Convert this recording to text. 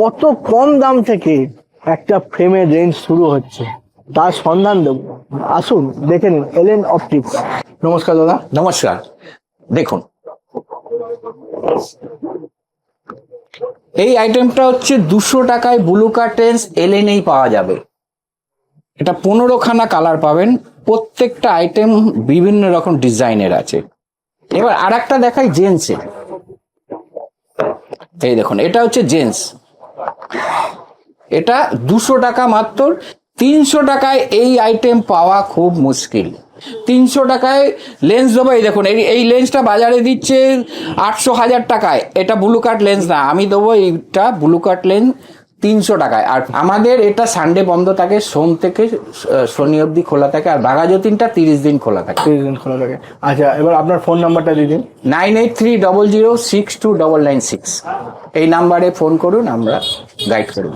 কত কম দাম থেকে একটা ফ্রেমের রেঞ্জ শুরু হচ্ছে, তার সন্ধান দেবো। আসুন, দেখে নিন এলেন অপটিক্স নমস্কার, দাদা। নমস্কার। দেখুন, এই আইটেমটা হচ্ছে দুশো টাকায় ব্লু কার্টেন্স এলেনেই পাওয়া যাবে। এটা পনেরো খানা কালার পাবেন। প্রত্যেকটা আইটেম বিভিন্ন রকম ডিজাইনের আছে। এবার আর একটা দেখাই জেন্সের এই দেখুন, এটা হচ্ছে জেন্স এটা দুশো টাকা মাত্র। তিনশো টাকায় এই আইটেম পাওয়া খুব মুশকিল। তিনশো টাকায় লেন্স দেবো। এই দেখুন এই এই লেন্সটা বাজারে দিচ্ছে আটশো হাজার টাকায়। এটা ব্লু কাট লেন্স না আমি দেবো এইটা ব্লু কাট লেন্স তিনশো টাকায়। আর আমাদের এটা সানডে বন্ধ থাকে সোম থেকে শনি অবধি খোলা থাকে আর বাঘাযতীনটা তিরিশ দিন খোলা থাকে। তিরিশ দিন খোলা থাকে। আচ্ছা এবার আপনার ফোন নাম্বারটা দিয়ে দিন। Nine eight three double zero six two double nine six. এই নাম্বারে ফোন করুন আমরা গাইড করব।